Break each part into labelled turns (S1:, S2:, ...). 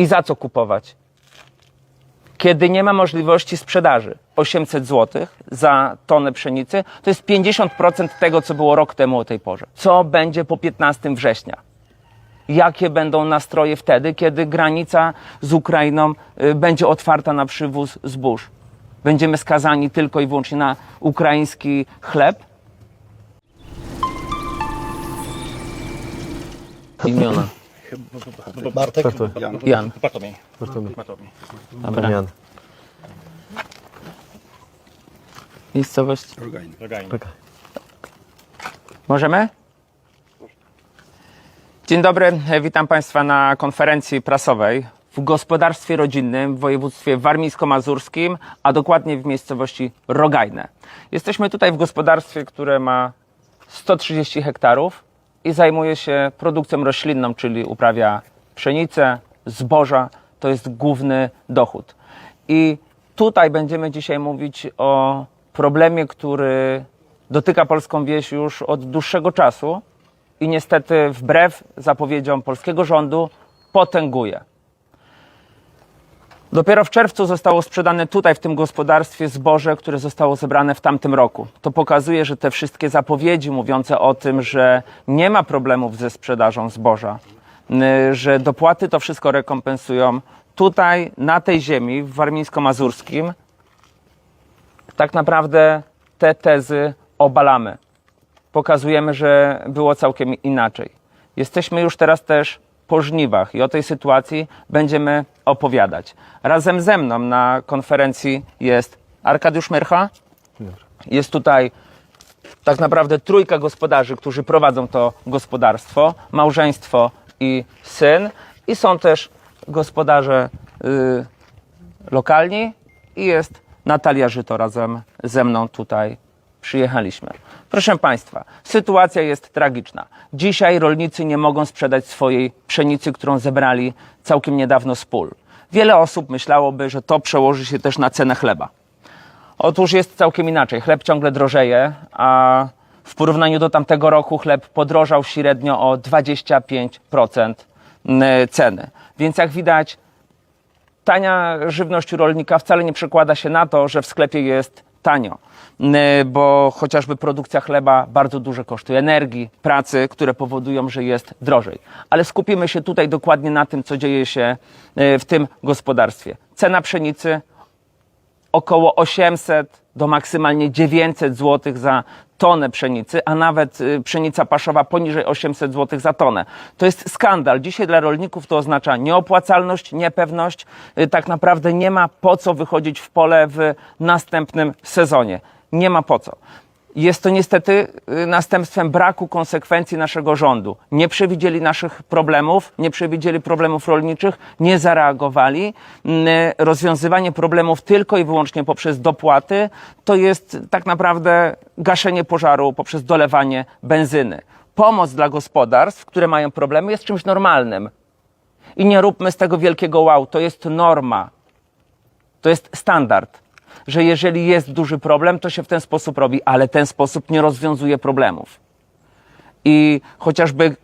S1: I za co kupować? Kiedy nie ma możliwości sprzedaży 800 zł za tonę pszenicy, to jest 50% tego, co było rok temu o tej porze. Co będzie po 15 września? Jakie będą nastroje wtedy, kiedy granica z Ukrainą y, będzie otwarta na przywóz zbóż? Będziemy skazani tylko i wyłącznie na ukraiński chleb? Imiona.
S2: Bartek?
S3: Jan.
S1: Jan.
S3: Bartłomiej.
S2: Bartłomiej.
S3: Bartłomiej.
S1: Dobra.
S2: Jan.
S1: Miejscowość.
S3: Rogain.
S1: Możemy? Dzień dobry, witam Państwa na konferencji prasowej w gospodarstwie rodzinnym w województwie warmińsko-mazurskim, a dokładnie w miejscowości Rogajne. Jesteśmy tutaj w gospodarstwie, które ma 130 hektarów i zajmuje się produkcją roślinną, czyli uprawia pszenicę, zboża. To jest główny dochód. I tutaj będziemy dzisiaj mówić o problemie, który dotyka polską wieś już od dłuższego czasu i niestety wbrew zapowiedziom polskiego rządu potęguje. Dopiero w czerwcu zostało sprzedane tutaj, w tym gospodarstwie, zboże, które zostało zebrane w tamtym roku. To pokazuje, że te wszystkie zapowiedzi mówiące o tym, że nie ma problemów ze sprzedażą zboża, że dopłaty to wszystko rekompensują, tutaj, na tej ziemi, w warmińsko-mazurskim, tak naprawdę te tezy obalamy. Pokazujemy, że było całkiem inaczej. Jesteśmy już teraz też po żniwach i o tej sytuacji będziemy opowiadać. Razem ze mną na konferencji jest Arkadiusz Myrcha. Jest tutaj tak naprawdę trójka gospodarzy, którzy prowadzą to gospodarstwo, małżeństwo i syn. I są też gospodarze y, lokalni i jest Natalia Żyto razem ze mną tutaj przyjechaliśmy. Proszę Państwa, sytuacja jest tragiczna. Dzisiaj rolnicy nie mogą sprzedać swojej pszenicy, którą zebrali całkiem niedawno z pól. Wiele osób myślałoby, że to przełoży się też na cenę chleba. Otóż jest całkiem inaczej. Chleb ciągle drożeje, a w porównaniu do tamtego roku chleb podrożał średnio o 25% ceny. Więc jak widać, tania żywność u rolnika wcale nie przekłada się na to, że w sklepie jest tanio, bo chociażby produkcja chleba bardzo dużo kosztuje energii, pracy, które powodują, że jest drożej. Ale skupimy się tutaj dokładnie na tym, co dzieje się e, w tym gospodarstwie. Cena pszenicy około 800 do maksymalnie 900 zł za tonę pszenicy, a nawet y, pszenica paszowa poniżej 800 zł za tonę. To jest skandal. Dzisiaj dla rolników to oznacza nieopłacalność, niepewność. Y, Tak naprawdę nie ma po co wychodzić w pole w następnym sezonie. Nie ma po co. Jest to niestety y, następstwem braku konsekwencji naszego rządu. Nie przewidzieli naszych problemów, nie przewidzieli problemów rolniczych, nie zareagowali. Mm, Rozwiązywanie problemów tylko i wyłącznie poprzez dopłaty to jest tak naprawdę gaszenie pożaru poprzez dolewanie benzyny. Pomoc dla gospodarstw, które mają problemy, jest czymś normalnym. I nie róbmy z tego wielkiego wow, to jest norma. To jest standard, że jeżeli jest duży problem, to się w ten sposób robi, ale ten sposób nie rozwiązuje problemów. I chociażby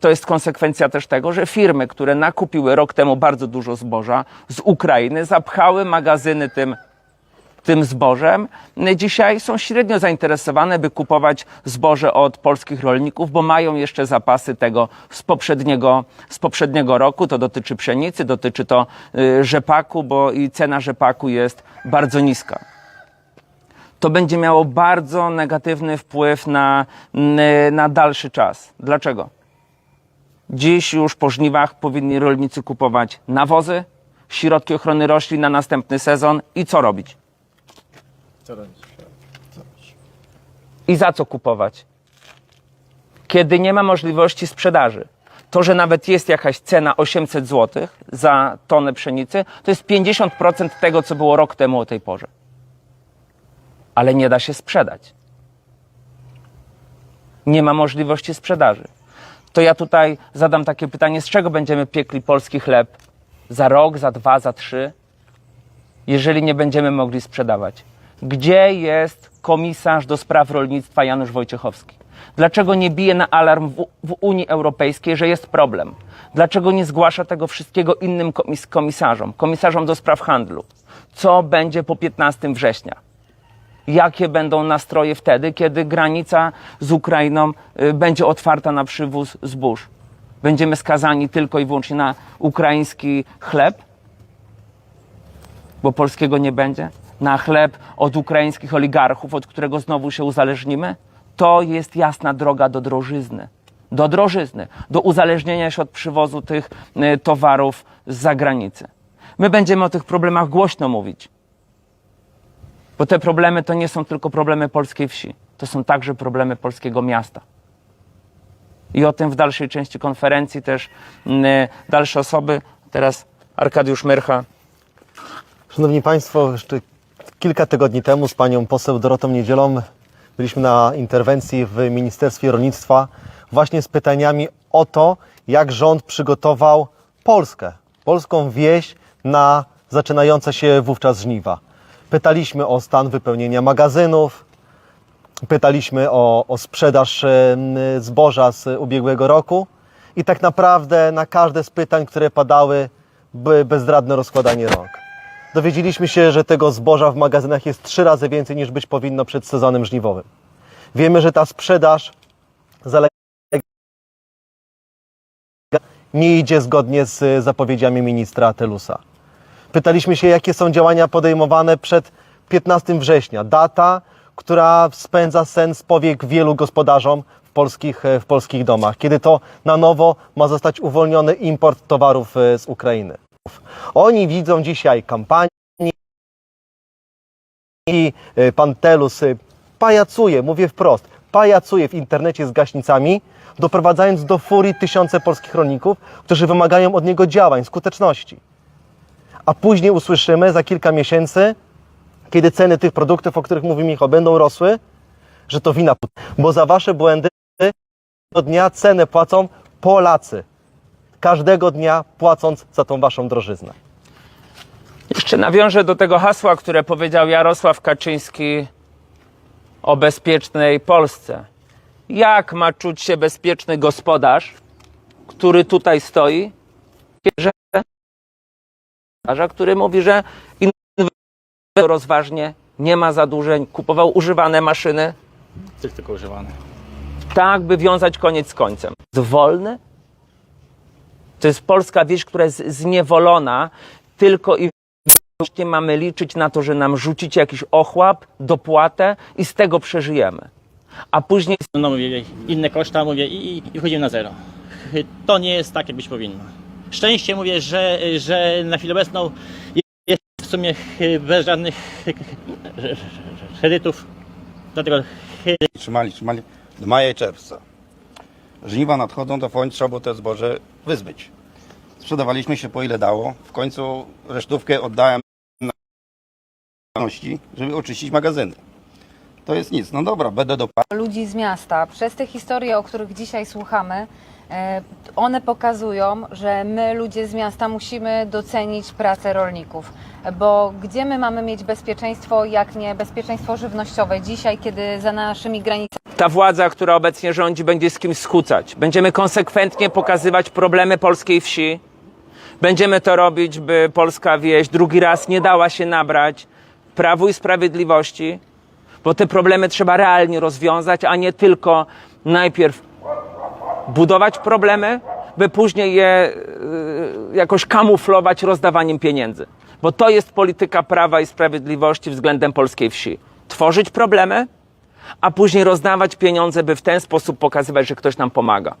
S1: to jest konsekwencja też tego, że firmy, które nakupiły rok temu bardzo dużo zboża z Ukrainy, zapchały magazyny tym, tym zbożem, dzisiaj są średnio zainteresowane, by kupować zboże od polskich rolników, bo mają jeszcze zapasy tego z poprzedniego, z poprzedniego roku. To dotyczy pszenicy, dotyczy to y, rzepaku, bo i cena rzepaku jest bardzo niska to będzie miało bardzo negatywny wpływ na, na dalszy czas. Dlaczego? Dziś już po żniwach powinni rolnicy kupować nawozy, środki ochrony roślin na następny sezon i co robić? I za co kupować? Kiedy nie ma możliwości sprzedaży. To, że nawet jest jakaś cena 800 zł za tonę pszenicy, to jest 50% tego, co było rok temu o tej porze ale nie da się sprzedać. Nie ma możliwości sprzedaży. To ja tutaj zadam takie pytanie, z czego będziemy piekli polski chleb za rok, za dwa, za trzy, jeżeli nie będziemy mogli sprzedawać? Gdzie jest komisarz do spraw rolnictwa Janusz Wojciechowski? Dlaczego nie bije na alarm w, w Unii Europejskiej, że jest problem? Dlaczego nie zgłasza tego wszystkiego innym komis komisarzom, komisarzom do spraw handlu? Co będzie po 15 września? Jakie będą nastroje wtedy, kiedy granica z Ukrainą y, będzie otwarta na przywóz zbóż? Będziemy skazani tylko i wyłącznie na ukraiński chleb? bo polskiego nie będzie, na chleb od ukraińskich oligarchów, od którego znowu się uzależnimy, to jest jasna droga do drożyzny. Do drożyzny, do uzależnienia się od przywozu tych y, towarów z zagranicy. My będziemy o tych problemach głośno mówić, bo te problemy to nie są tylko problemy polskiej wsi, to są także problemy polskiego miasta. I o tym w dalszej części konferencji też y, dalsze osoby. Teraz Arkadiusz Myrcha,
S2: Szanowni Państwo, jeszcze kilka tygodni temu z panią poseł Dorotą Niedzielą byliśmy na interwencji w Ministerstwie Rolnictwa właśnie z pytaniami o to, jak rząd przygotował Polskę, polską wieś na zaczynające się wówczas żniwa. Pytaliśmy o stan wypełnienia magazynów, pytaliśmy o, o sprzedaż zboża z ubiegłego roku i tak naprawdę na każde z pytań, które padały, były bezradne rozkładanie rąk. Dowiedzieliśmy się, że tego zboża w magazynach jest trzy razy więcej niż być powinno przed sezonem żniwowym. Wiemy, że ta sprzedaż zalega nie idzie zgodnie z zapowiedziami ministra Telusa. Pytaliśmy się, jakie są działania podejmowane przed 15 września, data, która spędza sen z powiek wielu gospodarzom w polskich, w polskich domach, kiedy to na nowo ma zostać uwolniony import towarów e, z Ukrainy. Oni widzą dzisiaj kampanię i e, pan Telus e, pajacuje, mówię wprost, pajacuje w internecie z gaśnicami, doprowadzając do furii tysiące polskich rolników, którzy wymagają od niego działań, skuteczności. A później usłyszymy za kilka miesięcy, kiedy ceny tych produktów, o których mówi Michał, będą rosły, że to wina, bo za wasze błędy do dnia cenę płacą Polacy. Każdego dnia płacąc za tą waszą drożyznę.
S1: Jeszcze nawiążę do tego hasła, które powiedział Jarosław Kaczyński o bezpiecznej Polsce. Jak ma czuć się bezpieczny gospodarz, który tutaj stoi, że który mówi, że inwestuje rozważnie, nie ma zadłużeń, kupował używane maszyny,
S3: Tych tylko używane.
S1: tak by wiązać koniec z końcem. Wolny? To jest polska wieś, która jest zniewolona tylko i wyłącznie mamy liczyć na to, że nam rzucicie jakiś ochłap, dopłatę i z tego przeżyjemy. A później
S3: No mówię, inne koszta, mówię i, i- i wchodzimy na zero. To nie jest tak, jak być powinno. Szczęście mówię, że, że na chwilę obecną jest w sumie bez żadnych kredytów. Dlatego
S4: Trzymali, trzymali do maja i czerwca. Żniwa nadchodzą, to w końcu trzeba było te zboże wyzbyć. Sprzedawaliśmy się po ile dało. W końcu resztówkę oddałem na żeby oczyścić magazyny. To jest nic. No dobra, będę dopłacał.
S5: ludzi z miasta. Przez te historie, o których dzisiaj słuchamy, e, one pokazują, że my, ludzie z miasta, musimy docenić pracę rolników. Bo gdzie my mamy mieć bezpieczeństwo, jak nie bezpieczeństwo żywnościowe dzisiaj, kiedy za naszymi granicami
S1: ta władza, która obecnie rządzi, będzie z kimś skłócać. Będziemy konsekwentnie pokazywać problemy polskiej wsi. Będziemy to robić, by polska wieś drugi raz nie dała się nabrać Prawu i Sprawiedliwości, bo te problemy trzeba realnie rozwiązać, a nie tylko najpierw budować problemy, by później je y, jakoś kamuflować rozdawaniem pieniędzy. Bo to jest polityka Prawa i Sprawiedliwości względem polskiej wsi. Tworzyć problemy, a później rozdawać pieniądze, by w ten sposób pokazywać, że ktoś nam pomaga.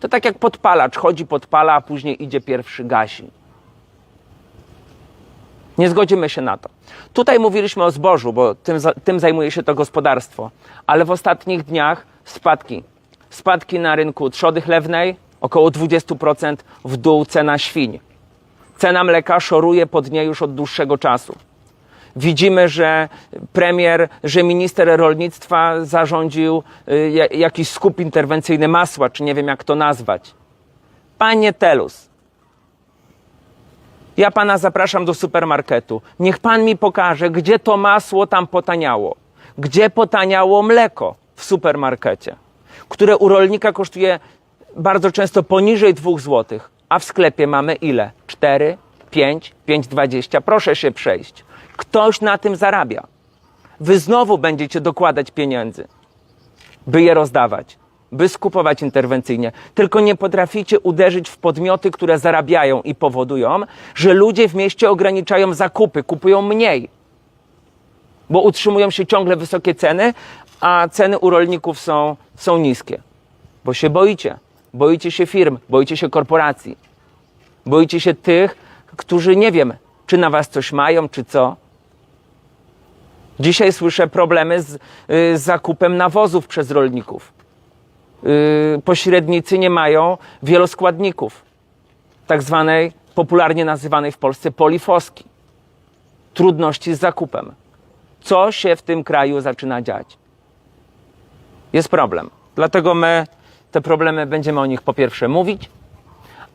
S1: To tak jak podpalacz chodzi, podpala, a później idzie pierwszy gasi. Nie zgodzimy się na to. Tutaj mówiliśmy o zbożu, bo tym, tym zajmuje się to gospodarstwo, ale w ostatnich dniach spadki. Spadki na rynku trzody chlewnej, około 20% w dół cena świń. Cena mleka szoruje po dnie już od dłuższego czasu. Widzimy, że premier, że minister rolnictwa zarządził y, ja- jakiś skup interwencyjny masła, czy nie wiem jak to nazwać. Panie Telus, ja pana zapraszam do supermarketu. Niech pan mi pokaże, gdzie to masło tam potaniało. Gdzie potaniało mleko w supermarkecie. które u rolnika kosztuje bardzo często poniżej 2 zł, a w sklepie mamy ile? 4, 5, 5,20. Proszę się przejść. Ktoś na tym zarabia. Wy znowu będziecie dokładać pieniędzy, by je rozdawać, by skupować interwencyjnie. Tylko nie potraficie uderzyć w podmioty, które zarabiają i powodują, że ludzie w mieście ograniczają zakupy, kupują mniej, bo utrzymują się ciągle wysokie ceny, a ceny u rolników są, są niskie. Bo się boicie. Boicie się firm, boicie się korporacji. Boicie się tych, którzy nie wiem, czy na was coś mają, czy co. Dzisiaj słyszę problemy z, y, z zakupem nawozów przez rolników. Y, pośrednicy nie mają wieloskładników, tak zwanej, popularnie nazywanej w Polsce polifoski. Trudności z zakupem. Co się w tym kraju zaczyna dziać? Jest problem. Dlatego my te problemy będziemy o nich po pierwsze mówić,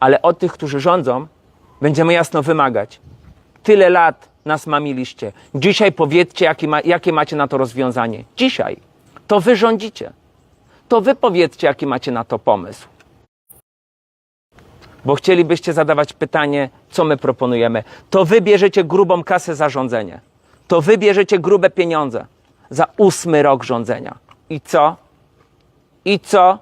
S1: ale od tych, którzy rządzą, będziemy jasno wymagać. Tyle lat nas mamiliście. Dzisiaj powiedzcie, jakie, ma, jakie macie na to rozwiązanie. Dzisiaj. To wy rządzicie. To wy powiedzcie, jaki macie na to pomysł. Bo chcielibyście zadawać pytanie, co my proponujemy. To wy bierzecie grubą kasę za rządzenie. To wy bierzecie grube pieniądze za ósmy rok rządzenia. I co? I co?